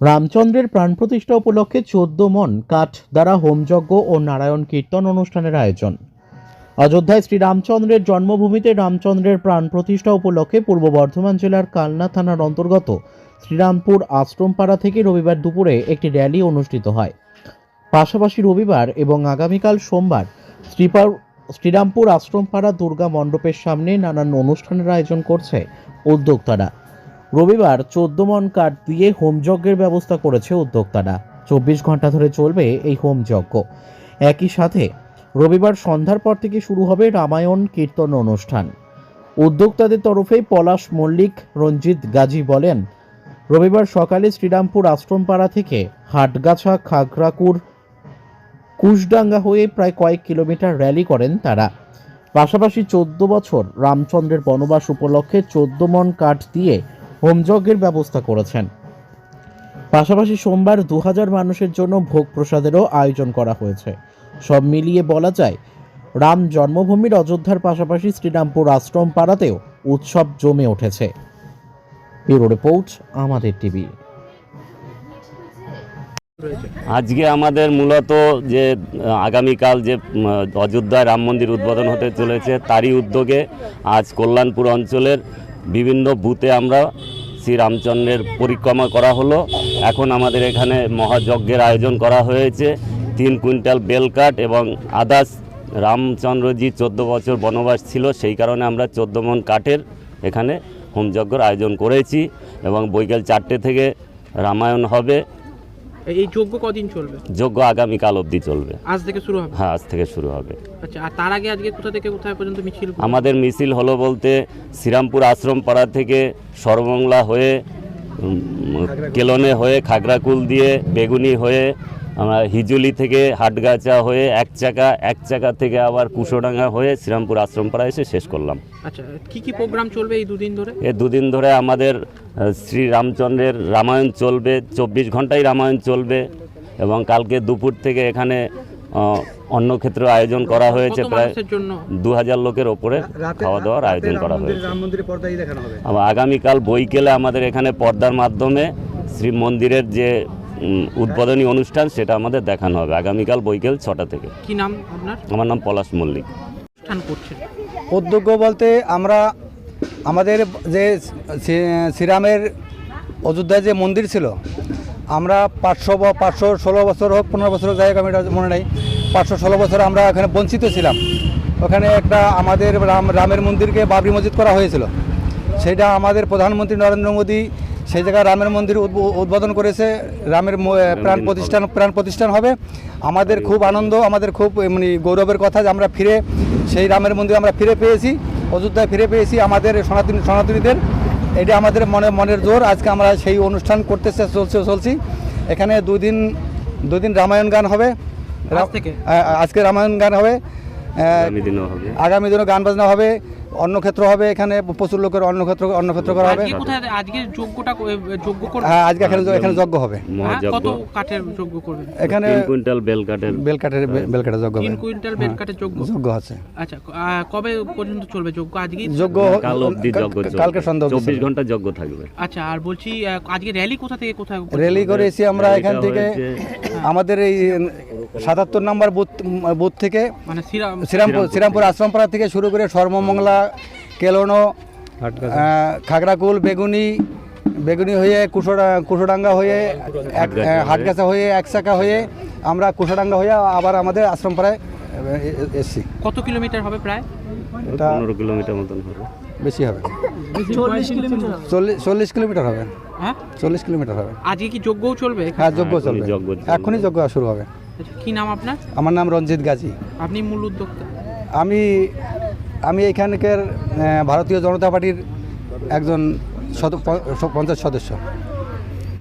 রামচন্দ্রের প্রাণ প্রতিষ্ঠা উপলক্ষে চোদ্দ মন কাঠ দ্বারা হোমযজ্ঞ ও নারায়ণ কীর্তন অনুষ্ঠানের আয়োজন। অযোধ্যায় শ্রীরামচন্দ্রের জন্মভূমিতে রামচন্দ্রের প্রাণ প্রতিষ্ঠা উপলক্ষে পূর্ব বর্ধমান জেলার কালনা থানার অন্তর্গত শ্রীরামপুর আশ্রমপাড়া থেকে রবিবার দুপুরে একটি র্যালি অনুষ্ঠিত হয়। পাশাপাশি রবিবার এবং আগামীকাল সোমবার শ্রীপার শ্রীরামপুর আশ্রমপাড়া দুর্গা মণ্ডপের সামনে নানান অনুষ্ঠানের আয়োজন করছে উদ্যোক্তারা। রবিবার চোদ্দ মন কাঠ দিয়ে হোমযজ্ঞের ব্যবস্থা করেছে উদ্যোক্তারা। চব্বিশ ঘণ্টা ধরে চলবে এই হোমযজ্ঞ একই সাথে রবিবার সন্ধ্যার পর থেকে শুরু হবে রামায়ণ কীর্তন অনুষ্ঠান। উদ্যোক্তাদের তরফে পলাশ মল্লিক, রঞ্জিত গাজী বলেন, রবিবার সকালে শ্রীরামপুর আশ্রমপাড়া থেকে হাটগাছা, খাগড়াকুর, কুশডাঙ্গা হয়ে প্রায় কয়েক কিলোমিটার র্যালি করেন তারা। পাশাপাশি চোদ্দ বছর রামচন্দ্রের বনবাস উপলক্ষে চোদ্দ মন কাঠ দিয়ে হোমযজ্ঞের ব্যবস্থা করেছেন। পাশাপাশি সোমবার দু হাজার মানুষের জন্য ভোগ প্রসাদেরও আয়োজন করা হয়েছে। সব মিলিয়ে বলা যায়, রাম জন্মভূমির অযোধ্যার পাশাপাশি শ্রীরামপুর আশ্রম পাড়াতেও উৎসব জমে উঠেছে। ব্যুরো রিপোর্ট, আমাদের টিভি। আজকে আমাদের মূলত যে, আগামীকাল যে অযোধ্যায় রাম মন্দির উদ্বোধন হতে চলেছে, তারই উদ্যোগে আজ কল্যাণপুর অঞ্চলের বিভিন্ন বুথে আমরা শ্রীরামচন্দ্রের পরিক্রমা করা হলো। এখন আমাদের এখানে মহাযজ্ঞের আয়োজন করা হয়েছে। তিন কুইন্টাল বেলকাঠ এবং আদাস রামচন্দ্রজি চোদ্দ বছর বনবাস ছিল, সেই কারণে আমরা চোদ্দ মন কাঠের এখানে হোমযজ্ঞর আয়োজন করেছি এবং বৈকাল চারটে থেকে রামায়ণ হবে। এই যজ্ঞ কদিন চলবে? যজ্ঞ আগামীকাল অবধি চলবে। আজ থেকে শুরু হবে? হ্যাঁ আজ থেকে শুরু হবে। আচ্ছা আর তার আগে আজকে কোথা থেকে কোথায় পর্যন্ত মিছিল আমাদের মিছিল হলো বলতে শ্রীরামপুর আশ্রম পাড়া থেকে সর্বমংলা হয়ে কেলনে হয়ে খাগড়াকুল দিয়ে বেগুনি হয়ে আমরা হিজুলি থেকে হাটগাছা হয়ে এক চাকা এক চাকা থেকে আবার কুশোডাঙ্গা হয়ে শ্রীরামপুর আশ্রম পাড়া এসে শেষ করলাম। আচ্ছা কি কি প্রোগ্রাম চলবে এই দুদিন ধরে? এ দুদিন ধরে আমাদের শ্রী রামচন্দ্রের রামায়ণ চলবে চব্বিশ ঘন্টাই রামায়ণ চলবে এবং কালকে দুপুর থেকে এখানে অন্য অন্নক্ষেত্র আয়োজন করা হয়েছে প্রায় দু হাজার লোকের ওপরে খাওয়া দাওয়ার আয়োজন করা হয়েছে। আগামীকাল বইকেলে আমাদের এখানে পর্দার মাধ্যমে শ্রী মন্দিরের যে উদ্বোধনী অনুষ্ঠান সেটা আমাদের দেখানো হবে। আগামীকাল বৈকাল ছটা থেকে। কি নাম আপনার? আমার নাম পলাশ মল্লিক। অনুষ্ঠান করছেন। উদ্যোগ্য বলতে আমরা আমাদের যে শ্রীরামের অযোধ্যায় যে মন্দির ছিল আমরা পাঁচশো বা পাঁচশো ষোলো বছর হোক পনেরো বছর যাই হোক আমি এটা মনে নেই পাঁচশো ষোলো বছর আমরা এখানে বঞ্চিত ছিলাম। ওখানে একটা আমাদের রাম রামের মন্দিরকে বাবরি মসজিদ করা হয়েছিল। সেটা আমাদের প্রধানমন্ত্রী নরেন্দ্র মোদী সেই জায়গায় রামের মন্দির উদ্ব- উদ্বোধন করেছে। রামের প্রাণ প্রতিষ্ঠান প্রাণ প্রতিষ্ঠান হবে। আমাদের খুব আনন্দ আমাদের খুব এমনি গৌরবের কথা যে আমরা ফিরে সেই রামের মন্দির আমরা ফিরে পেয়েছি অযোধ্যায় ফিরে পেয়েছি আমাদের সনাতনী সনাতনীদের। এটা আমাদের মনে মনের জোর। আজকে আমরা সেই অনুষ্ঠান করতে চলছে চলছি। এখানে দুদিন দুদিন রামায়ণ গান হবে। আজকে রামায়ণ গান হবে। আগামী দিনও হবে। আগামী দিনে গান বাজনা হবে অন্নক্ষেত্র হবে এখানে প্রচুর লোকের অন্নক্ষেত্র অন্নক্ষেত্র করা হবে। আজকে কোথায় আজকে যজ্ঞটা যজ্ঞ করবে? হ্যাঁ আজকে এখানে এখানে যজ্ঞ হবে। হ্যাঁ, কত কাঠের যজ্ঞ করবেন এখানে তিন কুইন্টাল বেলকাঠের বেলকাঠের বেলকাঠের যজ্ঞ হবে। তিন কুইন্টাল বেল কাঠের যজ্ঞ? যজ্ঞ আছে। আচ্ছা কবে পর্যন্ত চলবে যজ্ঞ? আজকেই যজ্ঞ কাল অবধি যজ্ঞ কালকে সন্ধ্যা অবধি চব্বিশ চলবে। ঘণ্টা যজ্ঞ থাকবে। আচ্ছা আর বলছি আজকে র্যালি কোথা থেকে কোথায় রেলি করেছি আমরা এখান থেকে আমাদের এই সাতাত্তর নম্বর বুথ বুথ থেকে মানে শ্রীরামপুর শ্রীরামপুর আশ্রমপাড়া থেকে শুরু করে সর্বমঙ্গলা কেলনো খাগড়াকুল বেগুনি বেগুনি হয়ে কুশোডা কুশোডাঙ্গা হয়ে এক হাটগাছা হয়ে। একসাকা হয়ে আমরা কুশোডাঙ্গা হয়ে আবার আমাদের আশ্রমপাড়ায় এসছি। কত কিলোমিটার হবে প্রায়? এটা পনেরো কিলোমিটার মতন হবে। বেশি হবে। চল্লিশ কিলোমিটার হবে। হ্যাঁ? চল্লিশ কিলোমিটার হবে। আজকে কি যজ্ঞও চলবে? হ্যাঁ যজ্ঞ এখনই চলবে। যজ্ঞ এখনই যজ্ঞ শুরু হবে। কি নাম আপনার? আমার নাম রঞ্জিত গাজী। আপনি মূল উদ্যোক্তা? আমি আমি এখানকার ভারতীয় জনতা পার্টির একজন পঞ্চায়েত সদস্য।